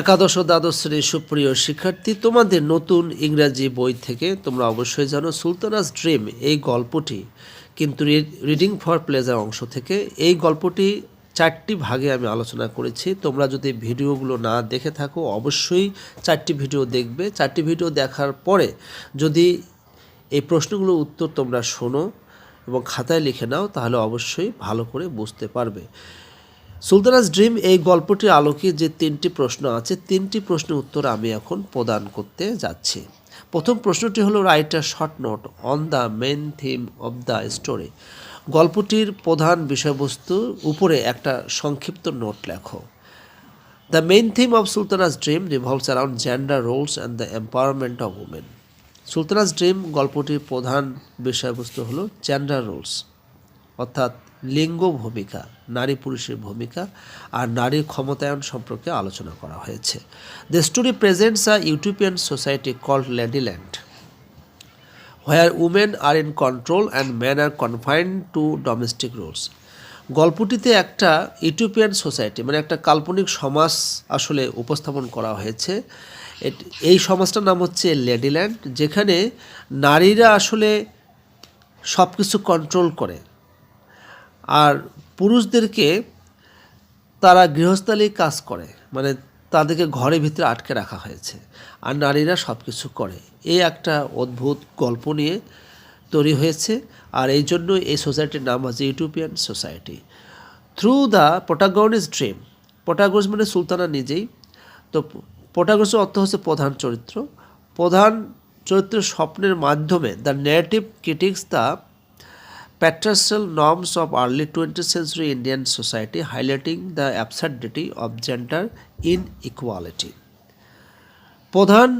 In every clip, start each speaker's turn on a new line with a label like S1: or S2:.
S1: একাদশ দ্বাদশ শ্রেণির সুপ্রিয় শিক্ষার্থী, তোমাদের নতুন ইংরাজি বই থেকে তোমরা অবশ্যই জানো সুলতানাস ড্রিম এই গল্পটি। কিন্তু রিডিং ফর প্লেজার অংশ থেকে এই গল্পটি চারটি ভাগে আমি আলোচনা করেছি। তোমরা যদি ভিডিওগুলো না দেখে থাকো, অবশ্যই চারটি ভিডিও দেখবে। চারটি ভিডিও দেখার পরে যদি এই প্রশ্নগুলোর উত্তর তোমরা শোনো এবং খাতায় লিখে নাও, তাহলে অবশ্যই ভালো করে বুঝতে পারবে। সুলতানাস ড্রিম এই গল্পটির আলোকে যে তিনটি প্রশ্ন আছে, তিনটি প্রশ্নের উত্তর আমি এখন প্রদান করতে যাচ্ছি। প্রথম প্রশ্নটি হলো write a short note on the main theme of the story গল্পটির প্রধান বিষয়বস্তু উপরে একটা সংক্ষিপ্ত নোট লেখো। The main theme of Sultana's dream revolves around gender roles and the empowerment of women Sultana's dream গল্পটির প্রধান বিষয়বস্তু হলো জেন্ডার রোলস অর্থাৎ লিঙ্গ ভূমিকা, নারী পুরুষের ভূমিকা আর নারীর ক্ষমতায়ন সম্পর্কে আলোচনা করা হয়েছে। The story presents a utopian society called Ladyland where women are in control and man are confined to domestic rules গল্পটিতে একটা ইউটোপিয়ান সোসাইটি মানে একটা কাল্পনিক সমাজ আসলে উপস্থাপন করা হয়েছে। এই সমাজটার নাম হচ্ছে লেডিল্যান্ড যেখানে নারীরা আসলে সব কিছু কন্ট্রোল করে। আর পুরুষদেরকে তারা গৃহস্থালী কাজ করে মানে তাদেরকে ঘরের ভিতরে আটকে রাখা হয়েছে। আর নারীরা সব কিছু করে। এই একটা অদ্ভুত গল্প নিয়ে তৈরি হয়েছে। আর এই জন্য এই সোসাইটির নাম হচ্ছে utopian society. Through the protagonist's dream protagonist মানে সুলতানা নিজেই। তো প্রোটাগনিসের অর্থ হচ্ছে প্রধান চরিত্র। প্রধান চরিত্রের স্বপ্নের মাধ্যমে the negative critics the patriarchal norms of early 20th century Indian society, highlighting the absurdity of gender inequality. প্রধান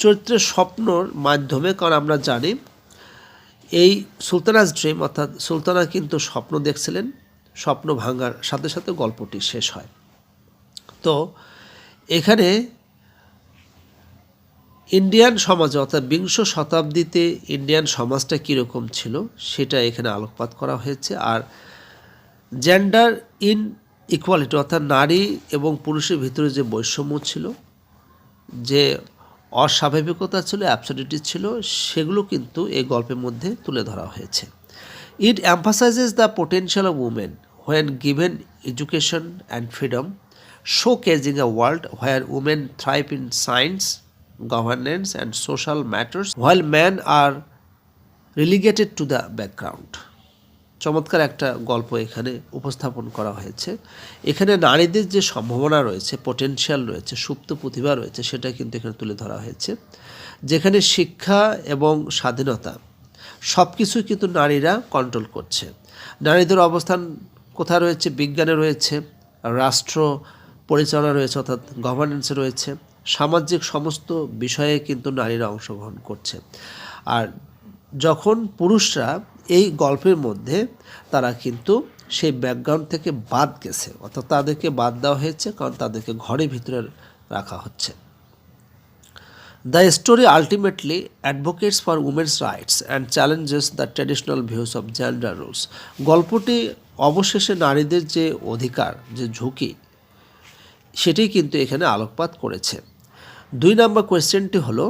S1: চরিত্রের স্বপ্নর মাধ্যমে কারণ আমরা জানি এই সুলতানাস ড্রিম অর্থাৎ সুলতানা কিন্তু স্বপ্ন দেখছিলেন স্বপ্ন ভাঙার সাথে সাথে গল্পটি শেষ হয় তো এখানে ইন্ডিয়ান সমাজে অর্থাৎ বিংশ শতাব্দীতে ইন্ডিয়ান সমাজটা কীরকম ছিল সেটা এখানে আলোকপাত করা হয়েছে। আর জেন্ডার ইন ইকুয়ালিটি অর্থাৎ নারী এবং পুরুষের ভিতরে যে বৈষম্য ছিল, যে অস্বাভাবিকতা ছিল অ্যাবসলিটি ছিল, সেগুলো কিন্তু এই গল্পের মধ্যে তুলে ধরা হয়েছে। It emphasises the potential of women when given education and freedom showcasing a world where women thrive in science governance and social matters while men are relegated to the background. চমৎকার একটা গল্প এখানে উপস্থাপন করা হয়েছে। এখানে নারীদের যে সম্ভাবনা রয়েছে পটেনশিয়াল রয়েছে, সুপ্ত প্রতিভা রয়েছে, সেটা কিন্তু এখানে তুলে ধরা হয়েছে। যেখানে শিক্ষা এবং স্বাধীনতা সব কিছুই কিন্তু নারীরা কন্ট্রোল করছে। নারীদের অবস্থান কোথায় রয়েছে? বিজ্ঞানে রয়েছে, রাষ্ট্র পরিচালনা রয়েছে, অর্থাৎ গভর্নেন্সে রয়েছে। সামাজিক সমস্ত বিষয়ে কিন্তু নারীরা অংশগ্রহণ করছে। আর যখন পুরুষরা এই গল্পের মধ্যে তারা কিন্তু সেই ব্যাকগ্রাউন্ড থেকে বাদ গেছে, অর্থাৎ তাদেরকে বাদ দেওয়া হয়েছে, কারণ তাদেরকে ঘরের ভিতরে রাখা হচ্ছে। The story ultimately advocates for women's rights and challenges the traditional views of gender rules গল্পটি অবশেষে নারীদের যে অধিকার, যে ঝুঁকি, সেটি কিন্তু এখানে আলোকপাত করেছে। দুই নম্বর কোয়েশ্চেনটি হলো,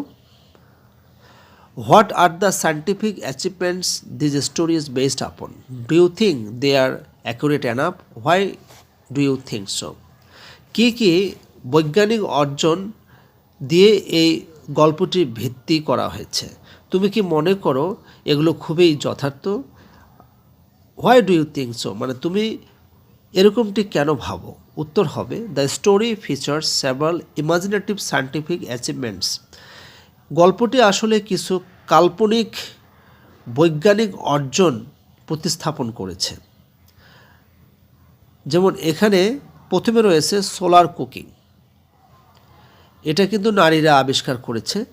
S1: what are the scientific achievements these story is based upon? Do you think they are accurate enough why do you think so? কী কী বৈজ্ঞানিক অর্জন দিয়ে এই গল্পটি ভিত্তি করা হয়েছে? তুমি কি মনে করো এগুলো খুবই যথার্থ? Why do you think so? মানে তুমি এরকমটি কেন ভাবো? উত্তর হবে the story features several imaginative scientific achievements গল্পটি আসলে কিছু কাল্পনিক, বৈজ্ঞানিক অর্জন প্রতিস্থাপন করেছে। যেমন এখানে প্রথমে রয়েছে সোলার কুকিং। এটা কিন্তু নারীরা আবিষ্কার করেছে।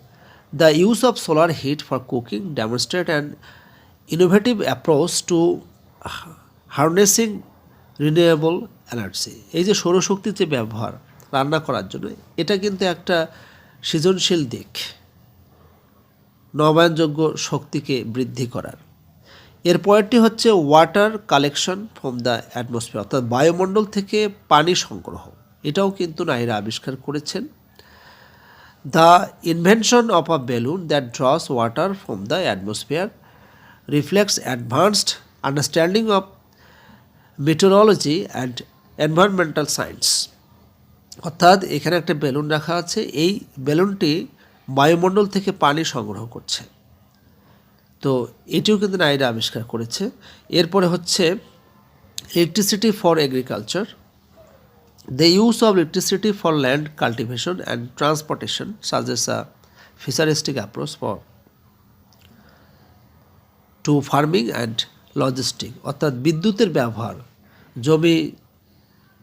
S1: The use of solar heat for cooking demonstrate and innovative approach to harnessing renewable energy এই যে সৌরশক্তির যে ব্যবহার রান্না করার জন্য, এটা কিন্তু একটা সৃজনশীল দিক। নবায়নযোগ্য শক্তিকে বৃদ্ধি করার। এর পরেরটি হচ্ছে water collection from the atmosphere অর্থাৎ বায়ুমণ্ডল থেকে পানি সংগ্রহ। এটাও কিন্তু নারীরা আবিষ্কার করেছেন। The invention of a balloon that draws water from the atmosphere reflects advanced understanding of meteorology and environmental science অর্থাৎ এখানে একটা বেলুন রাখা আছে। এই বেলুনটি বায়ুমণ্ডল থেকে পানি সংগ্রহ করছে। তো এটিও কিন্তু নারীরা আবিষ্কার করেছে। এরপরে হচ্ছে electricity for agriculture the use of electricity for land cultivation and transportation such as a futuristic approach for to farming and logistic অর্থাৎ বিদ্যুতের ব্যবহার, জমি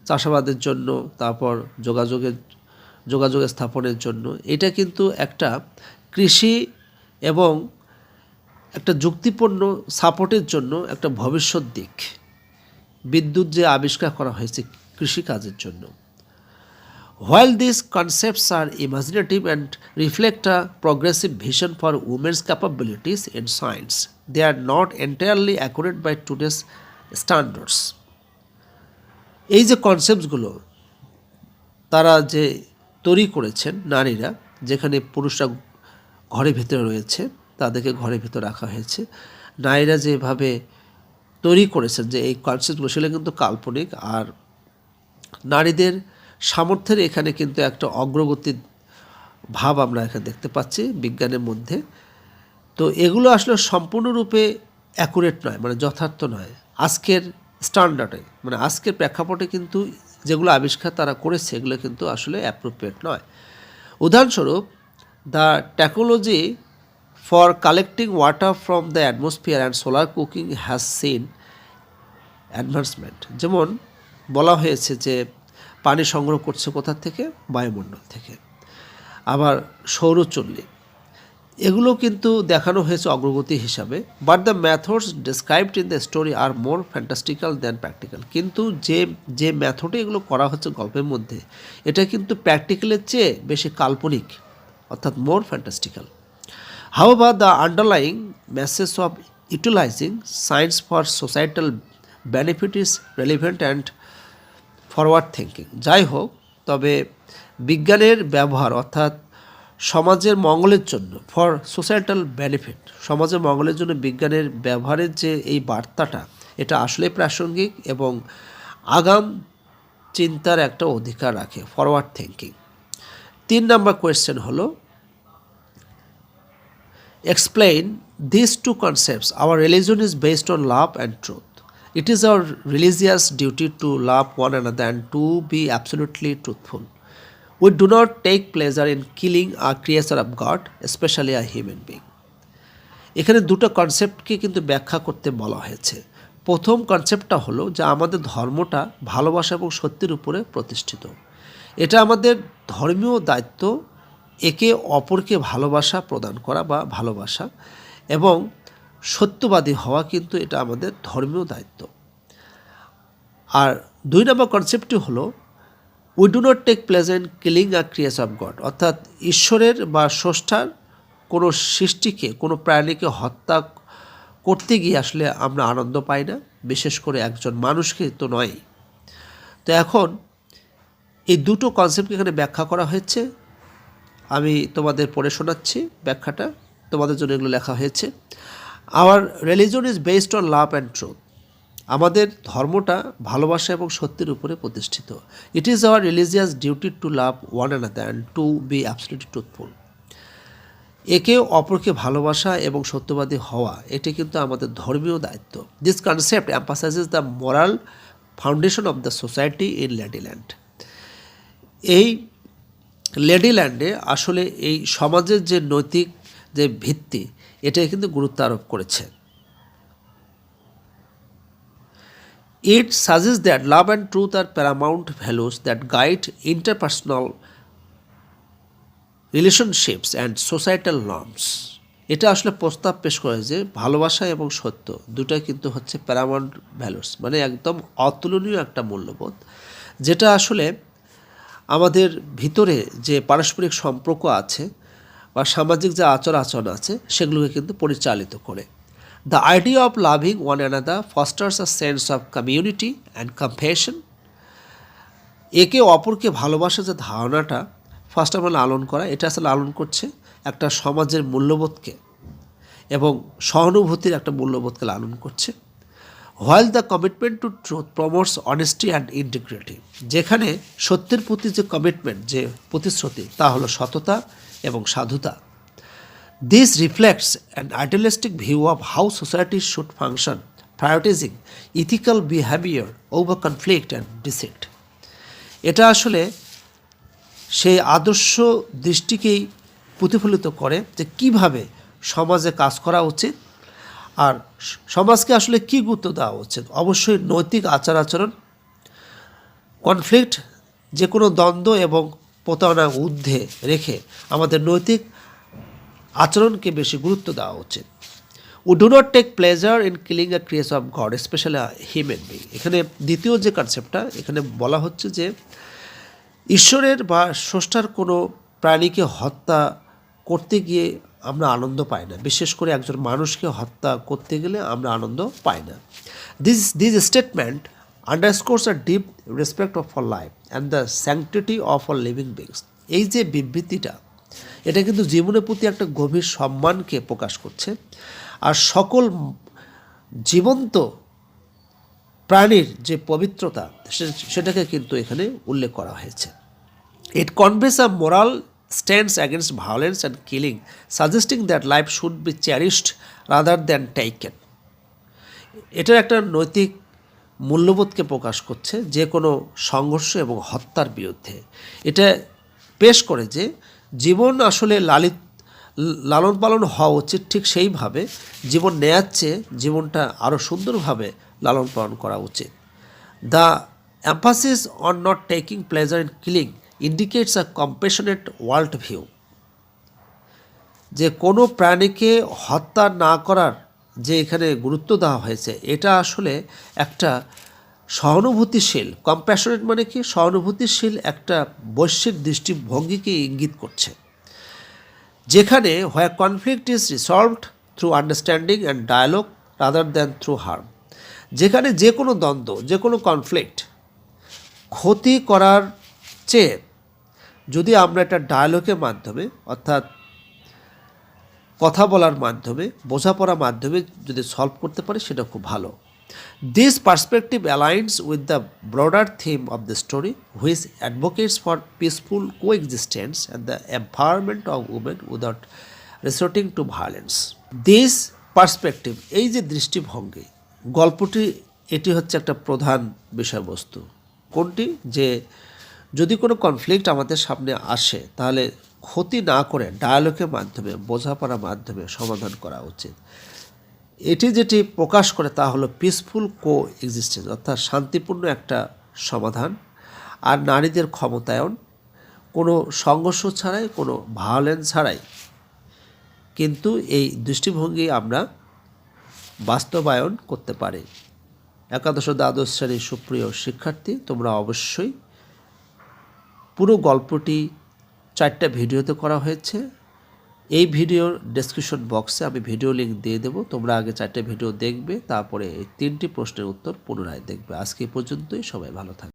S1: চাষাবাদের জন্য, তারপর যোগাযোগের, যোগাযোগ স্থাপনের জন্য। এটা কিন্তু একটা কৃষি এবং একটা যুক্তিপূর্ণ সাপোর্টের জন্য একটা ভবিষ্যৎ দিক। বিদ্যুৎ যে আবিষ্কার করা হয়েছে কৃষি কাজের জন্য। While this concepts are imaginative and reflect a progressive vision for women's capabilities in science they are not entirely accurate by today's standards এই যে কনসেপ্টসগুলো তারা যে তৈরি করেছেন নারীরা, যেখানে পুরুষরা ঘরের ভিতরে রয়েছে, তাদেরকে ঘরের ভিতরে রাখা হয়েছে। নারীরা যেভাবে তৈরি করেছেন যে এই কনসেপ্টগুলো সেগুলো কিন্তু কাল্পনিক। আর নারীদের সামর্থ্যের এখানে কিন্তু একটা অগ্রগতির ভাব আমরা এখানে দেখতে পাচ্ছি বিজ্ঞানের মধ্যে। তো এগুলো আসলে সম্পূর্ণরূপে অ্যাকুরেট নয় মানে যথার্থ নয়। আজকের স্ট্যান্ডার্ডে মানে আজকের প্রেক্ষাপটে কিন্তু যেগুলো আবিষ্কার তারা করেছে, এগুলো কিন্তু আসলে অ্যাপ্রোপ্রিয়েট নয়। উদাহরণস্বরূপ the technology for collecting water from the atmosphere and solar cooking has seen advancement যেমন বলা হয়েছে যে, পানি সংগ্রহ করছে কোথা থেকে? বায়ুমণ্ডল থেকে। আবার সৌরচল্লি। এগুলো কিন্তু দেখানো হয়েছে অগ্রগতি হিসাবে but the methods described in the story are more fantastical than practical কিন্তু যে যে ম্যাথডে এগুলো করা হচ্ছে গল্পের মধ্যে এটা কিন্তু প্র্যাকটিক্যালের চেয়ে বেশি কাল্পনিক অর্থাৎ more fantastical However, the underlying message of utilising science for societal benefit is relevant and forward thinking যাই হোক তবে বিজ্ঞানের ব্যবহার অর্থাৎ সমাজের মঙ্গলের জন্য ফর সোসাইটাল বেনিফিট সমাজের মঙ্গলের জন্য বিজ্ঞানের ব্যবহারের যে এই বার্তাটা, এটা আসলে প্রাসঙ্গিক এবং আগাম চিন্তার একটা অধিকার রাখে ফরওয়ার্ড থিঙ্কিং তিন নম্বর কোয়েশ্চেন হলো explain this two concepts our religion is based on love and truth it is our religious duty to love one and then to be absolutely truthful We do not take pleasure in killing a creature of God, especially a human being. এখানে দুটো কনসেপ্টকে কিন্তু ব্যাখ্যা করতে বলা হয়েছে। প্রথম কনসেপ্টটা হলো যে আমাদের ধর্মটা ভালোবাসা এবং সত্যের উপরে প্রতিষ্ঠিত। এটা আমাদের ধর্মীয় দায়িত্ব একে অপরকে ভালোবাসা প্রদান করা বা ভালোবাসা এবং সত্যবাদী হওয়া কিন্তু এটা আমাদের ধর্মীয় দায়িত্ব। আর দুই নম্বর কনসেপ্টটি হলো we do not take pleasant killing a creatures of god অর্থাৎ ঈশ্বরের বা স্রষ্টার কোনো সৃষ্টিকে, কোনো প্রাণীকে হত্যা করতে গিয়ে আসলে আমরা আনন্দ পাই না। বিশেষ করে একজন মানুষকে তো নয়। তো এখন এই দুটো কনসেপ্টকে এখানে ব্যাখ্যা করা হয়েছে। আমি তোমাদের পড়ে শোনাচ্ছি ব্যাখ্যাটা। তোমাদের জন্য এগুলো লেখা হয়েছে। Our religion is based on love and truth আমাদের ধর্মটা ভালোবাসা এবং সত্যের উপরে প্রতিষ্ঠিত। It is our religious duty to love one another and to be absolutely truthful একে অপরকে ভালোবাসা এবং সত্যবাদী হওয়া, এটি কিন্তু আমাদের ধর্মীয় দায়িত্ব। This concept emphasises the moral foundation of the society in Ladyland এই লেডিল্যান্ডে আসলে এই সমাজের যে নৈতিক যে ভিত্তি এটাই কিন্তু গুরুত্ব আরোপ করেছে। It suggest that love and truth are paramount values that guide interpersonal relationships and societal norms এটা আসলে প্রস্তাব পেশ করে যে ভালোবাসা এবং সত্য দুটাই কিন্তু হচ্ছে প্যারামাউন্ট ভ্যালুস মানে একদম অতুলনীয় একটা মূল্যবোধ, যেটা আসলে আমাদের ভিতরে যে পারস্পরিক সম্পর্ক আছে বা সামাজিক যে আচর আচরণ আছে, সেগুলোকে কিন্তু পরিচালিত করে। The idea of loving one another fosters a sense of community and compassion একে অপরকে ভালোবাসা যে ধারণাটা ফার্স্ট অফ অল লালন করা, এটা আসলে লালন করছে একটা সমাজের মূল্যবোধকে এবং সহানুভূতির একটা মূল্যবোধকে লালন করছে। While the commitment to truth promotes honesty and integrity যেখানে সত্যের প্রতি যে কমিটমেন্ট যে প্রতিশ্রুতি, তা হলো সততা এবং সাধুতা। This reflects an idealistic view of how society should function prioritising ethical behaviour over conflict and deceit এটা আসলে সেই আদর্শ দৃষ্টিকেই প্রতিফলিত করে যে কীভাবে সমাজে কাজ করা উচিত আর সমাজকে আসলে কী গুরুত্ব দেওয়া উচিত। অবশ্যই নৈতিক আচার আচরণ কনফ্লিক্ট যে কোনো দ্বন্দ্ব এবং প্রতারণা ঊর্ধ্বে রেখে আমাদের নৈতিক আচরণকে বেশি গুরুত্ব দেওয়া উচিত we do not take pleasure in killing a creatures of god specially human being এখানে দ্বিতীয় যে কনসেপ্টটা এখানে বলা হচ্ছে যে ঈশ্বরের বা স্রষ্টার কোনো প্রাণীকে হত্যা করতে গিয়ে আমরা আনন্দ পাই না। বিশেষ করে একজন মানুষকে হত্যা করতে গেলে আমরা আনন্দ পাই না। This this statement underscores a deep respect of for life and the sanctity of our living beings এই যে বিবৃতিটা এটা কিন্তু জীবনের প্রতি একটা গভীর সম্মানকে প্রকাশ করছে। আর সকল জীবন্ত প্রাণীর যে পবিত্রতা সেটাকে কিন্তু এখানে উল্লেখ করা হয়েছে। It conveys a moral stands against violence and killing suggesting that life should be cherished rather than taken এটার একটা নৈতিক মূল্যবোধকে প্রকাশ করছে যে কোনো সংঘর্ষ এবং হত্যার বিরুদ্ধে। এটা পেশ করে যে জীবন আসলে লালিত, লালন পালন হওয়া উচিত ঠিক সেইভাবে, জীবন নেয়ার চেয়ে জীবনটা আরও সুন্দরভাবে লালন পালন করা উচিত। The emphasis on not taking pleasure in killing indicates a compassionate world view. যে কোনো প্রাণীকে হত্যা না করার যে এখানে গুরুত্ব দেওয়া হয়েছে, এটা আসলে একটা সহানুভূতিশীল কম্প্যাশনেট মানে কি? সহানুভূতিশীল একটা বৈশ্বিক দৃষ্টিভঙ্গিকে ইঙ্গিত করছে, যেখানে where conflict is resolved through understanding and dialogue rather than through harm যেখানে যে কোনো দ্বন্দ্ব, যে কোনো কনফ্লিক্ট ক্ষতি করার চেয়ে যদি আমরা একটা ডায়ালগের মাধ্যমে, অর্থাৎ কথা বলার মাধ্যমে, বোঝাপড়ার মাধ্যমে যদি সলভ করতে পারি, সেটা খুব ভালো। Perspective aligns with the broader theme of the story which advocates for peaceful coexistence and the empowerment of women without resorting to violence this perspective এই যে দৃষ্টিভঙ্গি, গল্পটি, এটি হচ্ছে একটা প্রধান বিষয়বস্তু। কোনটি? যে যদি কোনো কনফ্লিক্ট আমাদের সামনে আসে, তাহলে ক্ষতি না করে ডায়ালগের মাধ্যমে, বোঝাপড়ার মাধ্যমে সমাধান করা উচিত। এটি যেটি প্রকাশ করে তা হলো পিসফুল কো এক্সিস্টেন্স অর্থাৎ শান্তিপূর্ণ একটা সমাধান। আর নারীদের ক্ষমতায়ন, কোনো সংঘর্ষ ছাড়াই, কোনো ভায়োলেন্স ছাড়াই। কিন্তু এই দৃষ্টিভঙ্গি আমরা বাস্তবায়ন করতে পারি। একাদশ দ্বাদশ শ্রেণির সুপ্রিয় শিক্ষার্থী, তোমরা অবশ্যই পুরো গল্পটি চারটা ভিডিওতে করা হয়েছে। এই ভিডিওর ডেসক্রিপশন বক্সে আমি ভিডিও লিঙ্ক দিয়ে দেবো। তোমরা আগে চারটে ভিডিও দেখবে, তারপরে এই তিনটি প্রশ্নের উত্তর পুনরায় দেখবে। আজকে পর্যন্তই, সবাই ভালো থাকবে।